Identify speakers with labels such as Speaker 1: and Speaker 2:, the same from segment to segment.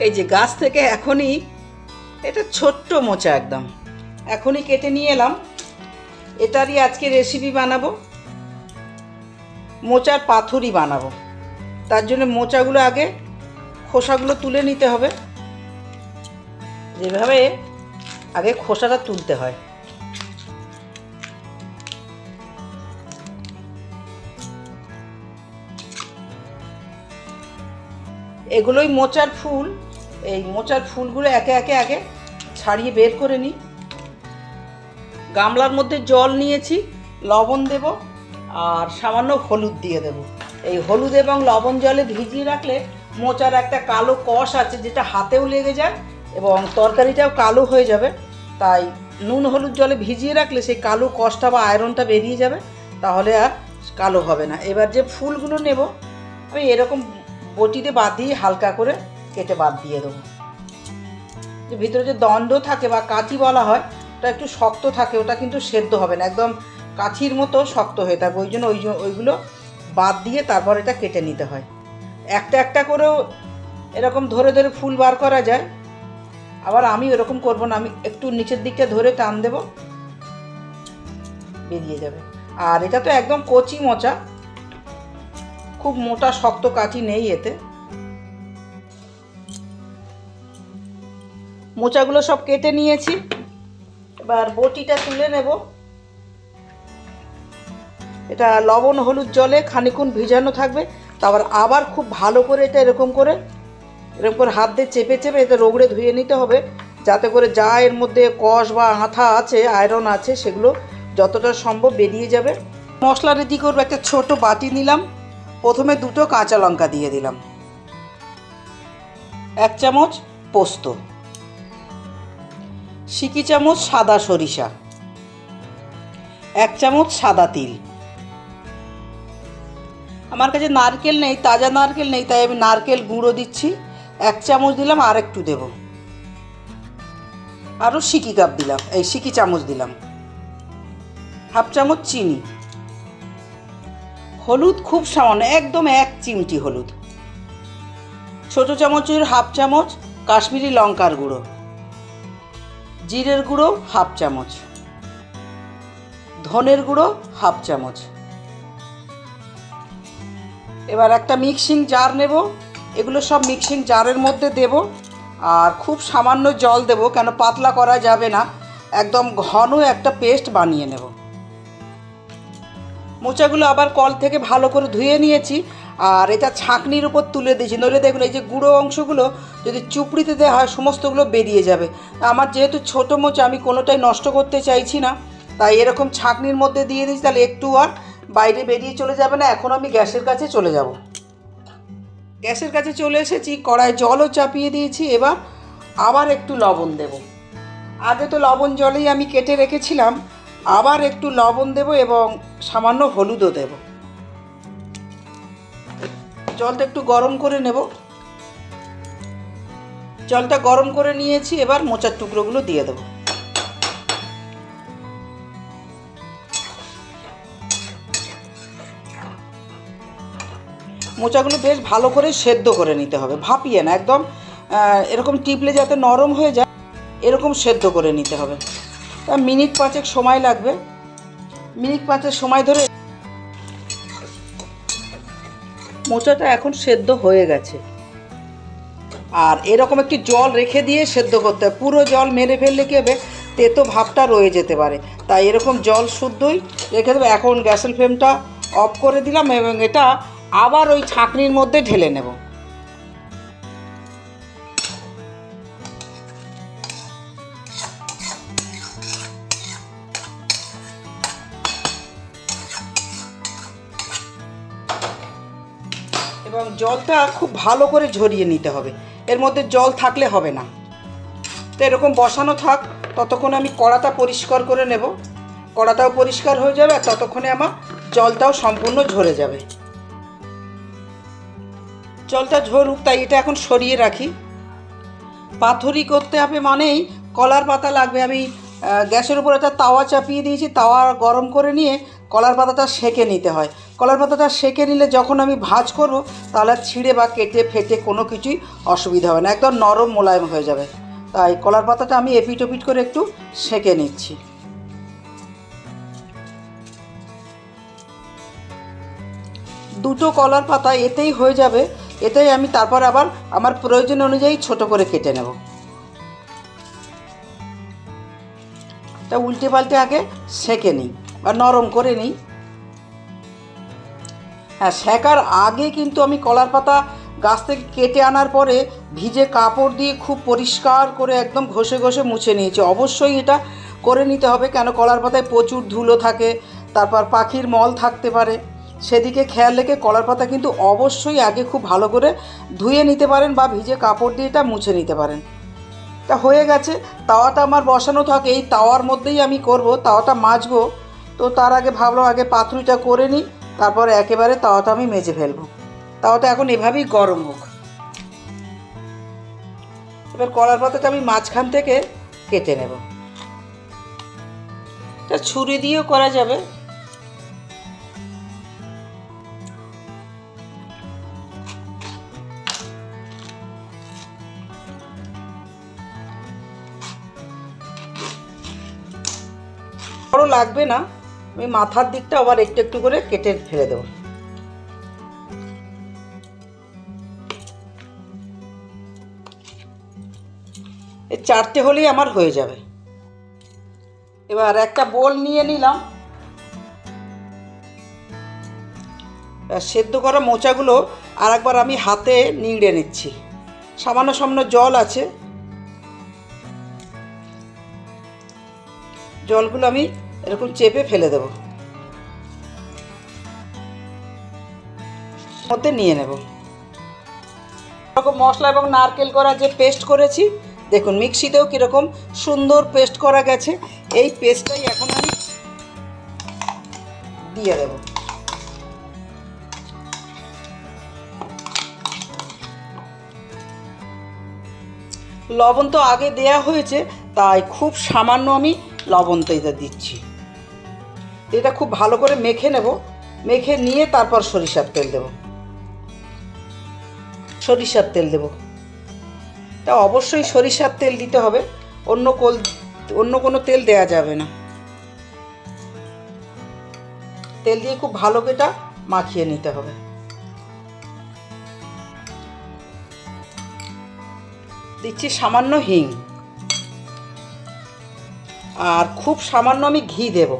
Speaker 1: এই যে গাছ থেকে এখনই এটা ছোট্ট মোচা একদম। এখনই কেটে নিয়ে এলাম। এটারই আজকে রেসিপি বানাবো। মোচার পাথরই বানাবো। তার জন্য মোচাগুলো আগে খোসাগুলো তুলে নিতে হবে। যেভাবে আগে খোসাটা তুলতে হয়। এগুলোই মোচার ফুল। এই মোচার ফুলগুলো একে একে আগে ছাড়িয়ে বের করে নিই। গামলার মধ্যে জল নিয়েছি, লবণ দেব আর সামান্য হলুদ দিয়ে দেব। এই হলুদ এবং লবণ জলে ভিজিয়ে রাখলে মোচার একটা কালো কষ আছে যেটা হাতেও লেগে যায় এবং তরকারিটাও কালো হয়ে যাবে। তাই নুন হলুদ জলে ভিজিয়ে রাখলে সেই কালো কষটা বা আয়রনটা বেরিয়ে যাবে, তাহলে আর কালো হবে না। এবার যে ফুলগুলো নেব, আমি এরকম বটিতে বাদ দিয়ে হালকা করে কেটে বাদ দিয়ে দেবো। যে ভিতরে যে দণ্ড থাকে বা কাঁচি বলা হয়, ওটা একটু শক্ত থাকে, ওটা কিন্তু সেদ্ধ হবে না, একদম কাঠির মতো শক্ত হয়ে থাকবে ওই জন্য ওই ওইগুলো বাদ দিয়ে তারপর এটা কেটে নিতে হয়। একটা একটা করেও এরকম ধরে ধরে ফুল বার করা যায়। আবার আমি এরকম করব না, আমি একটু নিচের দিকটা ধরে টান দেব, বেরিয়ে যাবে। আর এটা তো একদম কচি মোচা খুব মোটা, শক্ত কাঠি নেই এতে। মোচাগুলো সব কেটে নিয়েছি। এবার বটিটা তুলে নেব। এটা লবণ, হলুদ জলে খানিক্ষণ ভিজানো থাকবে। তারপর আবার খুব ভালো করে এটা এরকম করে এরকম করে হাত দিয়ে চেপে চেপে এটা রোগড়ে ধুয়ে নিতে হবে। যাতে করে যা এর মধ্যে কষ বা আঠা আছে, আয়রন আছে, সেগুলো যতটা সম্ভব বেরিয়ে যাবে। মশলা রেডি করব, একটা ছোট বাটি নিলাম। প্রথমে দুটো কাঁচা লঙ্কা দিয়ে দিলাম। এক চামচ পোস্ত। সিকি চামচ সাদা সরিষা। এক চামচ সাদা তিল। আমার কাছে নারকেল নেই, তাজা নারকেল নেই, তাই আমি নারকেল গুঁড়ো দিচ্ছি। এক চামচ দিলাম আর একটু দেব। আরও সিকি কাপ দিলাম, এই সিকি চামচ দিলাম। হাফ চামচ চিনি। হলুদ খুব সামান্য, একদম এক চিমটি হলুদ। ছোট চামচের হাফ চামচ কাশ্মীরি লঙ্কার গুঁড়ো। জিরের গুঁড়ো হাফ চামচ। ধনের গুঁড়ো হাফ চামচ। এবার একটা মিক্সিং জার নেব। এগুলো সব মিক্সিং জারের মধ্যে দেব। আর খুব সামান্য জল দেব, কেন পাতলা করা যাবে না। একদম ঘন একটা পেস্ট বানিয়ে নেব। মোচাগুলো আবার কল থেকে ভালো করে ধুয়ে নিয়েছি, আর এটা ছাঁকনির উপর তুলে দিয়েছি। নইলে দেখুন, এই যে গুঁড়ো অংশগুলো যদি চুপড়িতে দেওয়া হয়, সমস্তগুলো বেরিয়ে যাবে। আমার যেহেতু ছোটো মোচা, আমি কোনোটাই নষ্ট করতে চাইছি না। তাই এরকম ছাঁকনির মধ্যে দিয়ে দিয়েছি, তাহলে একটু আর বাইরে বেরিয়ে চলে যাবে না। এখন আমি গ্যাসের কাছে চলে যাব। গ্যাসের কাছে চলে এসেছি, কড়ায় জলও চাপিয়ে দিয়েছি। এবার আবার একটু লবণ দেব। আগে তো লবণ জলেই আমি কেটে রেখেছিলাম আবার একটু লবণ দেব এবং সামান্য হলুদও দেব। জলটা একটু গরম করে নেব। জলটা গরম করে নিয়েছি, এবার মোচার টুকরোগুলো দিয়ে দেবো। মোচাগুলো বেশ ভালো করে সেদ্ধ করে নিতে হবে, ভাপিয়ে না, একদম এরকম টিপলে যাতে নরম হয়ে যায়, এরকম সেদ্ধ করে নিতে হবে। তা মিনিট পাঁচেক সময় লাগবে। মিনিট পাঁচেক সময় ধরে মোচাটা এখন সেদ্ধ হয়ে গেছে। আর এরকম একটি জল রেখে দিয়ে সেদ্ধ করতে হবে পুরো জল মেরে ফেললে কী হবে? তেতো ভাবটা রয়ে যেতে পারে। তাই এরকম জল শুদ্ধই রেখে দেবো। এখন গ্যাসের ফ্লেমটা অফ করে দিলাম এবং এটা আবার ওই ছাঁকনির মধ্যে ঢেলে নেব। জলটা খুব ভালো করে ঝরিয়ে নিতে হবে। এর মধ্যে জল থাকলে হবে না। তো এরকম বসানো থাক, ততক্ষণে আমি কড়াটা পরিষ্কার করে নেব। কড়াটাও পরিষ্কার হয়ে যাবে আর ততক্ষণে আমার জলটাও সম্পূর্ণ ঝরে যাবে। জলটা ঝরুক, তাই এটা এখন সরিয়ে রাখি। পাথরি করতে হবে মানেই কলার পাতা লাগবে। আমি গ্যাসের উপর একটা তাওয়া চাপিয়ে দিয়েছি, তাওয়া গরম করে নিয়ে কলার পাতাটা সেঁকে নিতে হয়। কলার পাতাটা সেঁকে নিলে যখন আমি ভাজ করব, তাহলে ছিঁড়ে বা কেটে ফেটে কোনো কিছুই অসুবিধা হবে না, একদম নরম মোলায়েম হয়ে যাবে। তাই কলার পাতাটা আমি এপিট ওপিট করে একটু সেঁকে নিচ্ছি। দুটো কলার পাতা এতেই হয়ে যাবে, এতেই আমি তারপর আবার আমার প্রয়োজন অনুযায়ী ছোট করে কেটে নেব। তা উল্টে পাল্টে আগে সেঁকে নিই বা নরম করে নিই। হ্যাঁ সেকার আগে কিন্তু আমি কলার পাতা গাছ থেকে কেটে আনার পরে ভিজে কাপড় দিয়ে খুব পরিষ্কার করে একদম ঘষে ঘষে মুছে নিয়েছি। অবশ্যই এটা করে নিতে হবে কেন কলার পাতায় প্রচুর ধুলো থাকে, তারপর পাখির মল থাকতে পারে। সেদিকে খেয়াল রেখে কলার পাতা কিন্তু অবশ্যই আগে খুব ভালো করে ধুয়ে নিতে পারেন বা ভিজে কাপড় দিয়ে এটা মুছে নিতে পারেন। তা হয়ে গেছে, তাওয়াটা আমার বসানো থাকে, এই তাওয়ার মধ্যেই আমি করব, তাওয়াটা মাজবো। তো তার আগে ভাবলাম আগে পাতুরিটা করে নিই। তারপর একেবারে তাওয়াটা আমি মেজে ফেলব। তাওয়াটা এখন এভাবেই গরম হোক। এবার কলার পাতাটা আমি মাঝখান থেকে কেটে নেব। তা ছুরি দিয়েও করা যাবে। বড় লাগবে না। আমি মাথার দিকটা আবার একটু একটু করে কেটে ফেলে দেবো। চারটে হলেই আমার হয়ে যাবে। এবার একটা বোল নিয়ে নিলাম। সেদ্ধ করা মোচাগুলো আর একবার আমি হাতে নিংড়ে নিচ্ছি। সামান্য সামান্য জল আছে। জলগুলো আমি এরকম চেপে ফেলে দেব। মধ্যে নিয়ে নেব। এরকম মশলা এবং নারকেল করা যে পেস্ট করেছি, দেখুন মিক্সিতেও কীরকম সুন্দর পেস্ট করা গেছে। এই পেস্টটাই এখন আমি দিয়ে দেব। লবণ তো আগে দেয়া হয়েছে, তাই খুব সামান্য আমি লবণ তো এটা দিচ্ছি। এটা খুব ভালো করে মেখে নেব। মেখে নিয়ে তারপর সরিষার তেল দেব। সরিষার তেল দেব। তা অবশ্যই সরিষার তেল দিতে হবে। অন্য কোল, অন্য কোনো তেল দেয়া যাবে না। তেল দিয়ে খুব ভালো এটা মাখিয়ে নিতে হবে। দিচ্ছি সামান্য হিং। আর খুব সামান্য আমি ঘি দেব।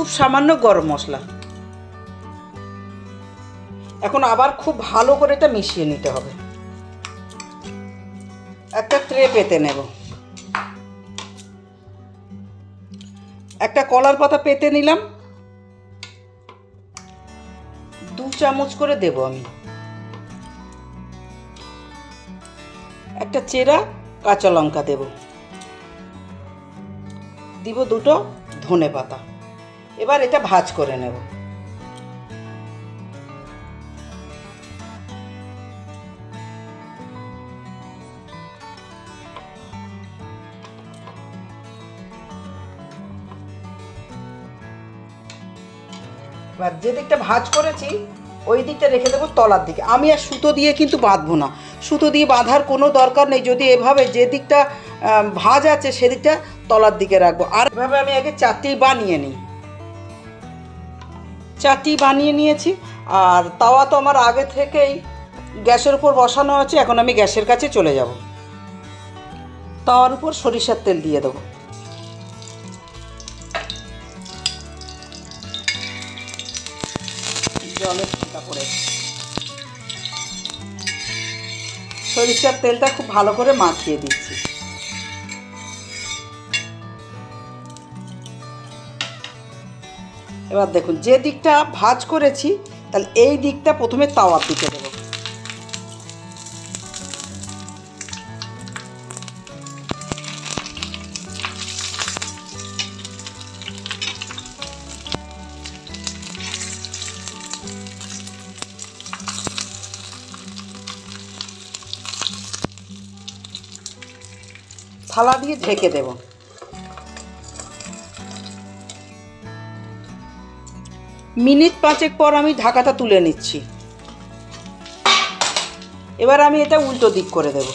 Speaker 1: খুব সামান্য গরম মশলা। এখন আবার খুব ভালো করে এটা মিশিয়ে নিতে হবে। একটা ট্রে পেতে নেব। একটা কলার পাতা পেতে নিলাম। দু চামচ করে দেব আমি। একটা চেরা কাঁচা লঙ্কা দেব। দিব দুটো ধনে পাতা। এবার এটা ভাজ করে নেব। এবার যে দিকটা ভাজ করেছি, ওই দিকটা রেখে দেবো তলার দিকে। আমি আর সুতো দিয়ে কিন্তু বাঁধবো না। সুতো দিয়ে বাঁধার কোনো দরকার নেই। যদি এভাবে যে দিকটা ভাজ আছে, সেদিকটা তলার দিকে রাখব। আর এভাবে আমি আগে চারটি বানিয়ে নিই। চারটি বানিয়ে নিয়েছি। আর তাওয়া তো আমার আগে থেকেই গ্যাসের উপর বসানো আছে, এখন আমি গ্যাসের কাছে চলে যাব। তাওয়ার উপর সরিষার তেল দিয়ে দেবো। সরিষার তেলটা খুব ভালো করে মাখিয়ে দিচ্ছি। এবার দেখুন, যে দিকটা ভাজ করেছি, তাহলে এই দিকটা প্রথমে তাওয়ার দিতে দেবো। থালা দিয়ে ঢেকে দেবো। মিনিট পাঁচেক পর আমি ঢাকাটা তুলে নিচ্ছি। এবার আমি এটা উল্টো দিক করে দেব।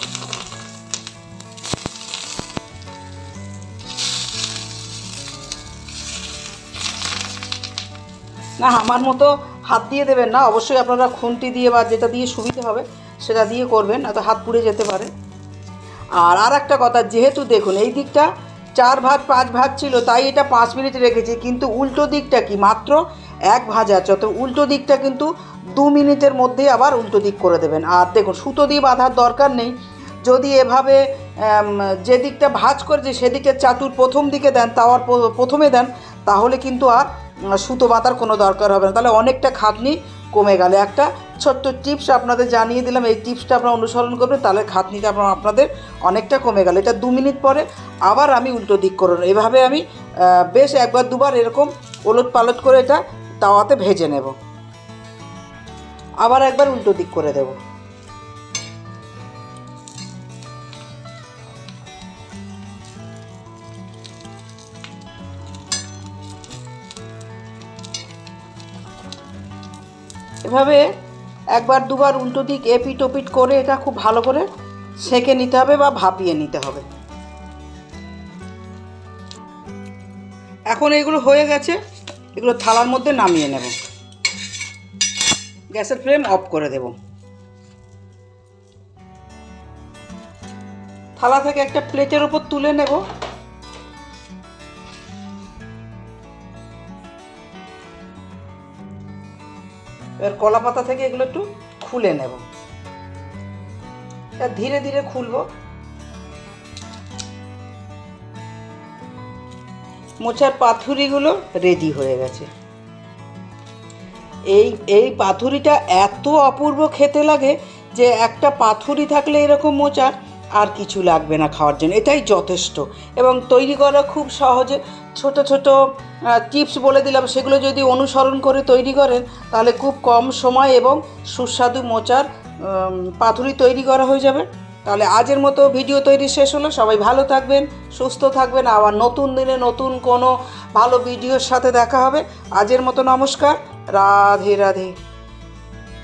Speaker 1: না, আমার মতো হাত দিয়ে দেবেন না, অবশ্যই আপনারা খুন্তি দিয়ে বা যেটা দিয়ে সুবিধে হবে, সেটা দিয়ে করবেন, না তো হাত পুড়ে যেতে পারে। আর আর একটা কথা, যেহেতু দেখুন, এই দিকটা চার ভাত পাঁচ ভাত ছিল, তাই এটা পাঁচ মিনিট রেখেছি, কিন্তু উল্টো দিকটা কি? মাত্র এক ভাজা আছে। উল্টো দিকটা কিন্তু দু মিনিটের মধ্যেই আবার উল্টো দিক করে দেবেন। আর দেখুন, সুতো দিয়ে বাঁধার দরকার নেই। যদি এভাবে যে দিকটা ভাজ করেছে, সেদিকে চাতুর প্রথম দিকে দেন তাওয়ার প- প্রথমে দেন, তাহলে কিন্তু আর সুতো বাঁধার কোনো দরকার হবে না। তাহলে অনেকটা খাটনি কমে গেল। একটা ছোট্ট টিপস আপনাদের জানিয়ে দিলাম। এই টিপসটা আপনারা অনুসরণ করবেন, তাহলে খাটনিটা আপনার, আপনাদের অনেকটা কমে গেল। এটা দু মিনিট পরে আবার আমি উল্টো দিক করব এভাবে আমি বেশ একবার দুবার এরকম ওলট পালট করে এটা তাওয়াতে ভেজে নেব। আবার একবার উল্টো দিক করে দেব। এভাবে একবার দুবার উল্টো দিক এপিট ওপিট করে এটা খুব ভালো করে সেঁকে নিতে হবে বা ভাপিয়ে নিতে হবে। এখন এগুলো হয়ে গেছে। এগুলো থালার মধ্যে নামিয়ে নেব। গ্যাসের ফ্লেম অফ করে দেব। থালা থেকে একটা প্লেটের ওপর তুলে নেব। এবার কলা পাতা থেকে এগুলো একটু খুলে নেব। ধীরে ধীরে খুলবো। মোচার পাথুরিগুলো রেডি হয়ে গেছে। এই এই পাথুরিটা এত অপূর্ব খেতে লাগে যে একটা পাথুরি থাকলে এরকম মোচার আর কিছু লাগবে না খাওয়ার জন্য। এটাই যথেষ্ট। এবং তৈরি করা খুব সহজে ছোট ছোট টিপস বলে দিলাম। সেগুলো যদি অনুসরণ করে তৈরি করেন, তাহলে খুব কম সময় এবং সুস্বাদু মোচার পাথুরি তৈরি করা হয়ে যাবে। তাহলে আজের মতো ভিডিও তৈরি শেষ হলো। সবাই ভালো থাকবেন, সুস্থ থাকবেন। আবার নতুন দিনে নতুন কোনো ভালো ভিডিওর সাথে দেখা হবে। আজের মতো নমস্কার। রাধে রাধে।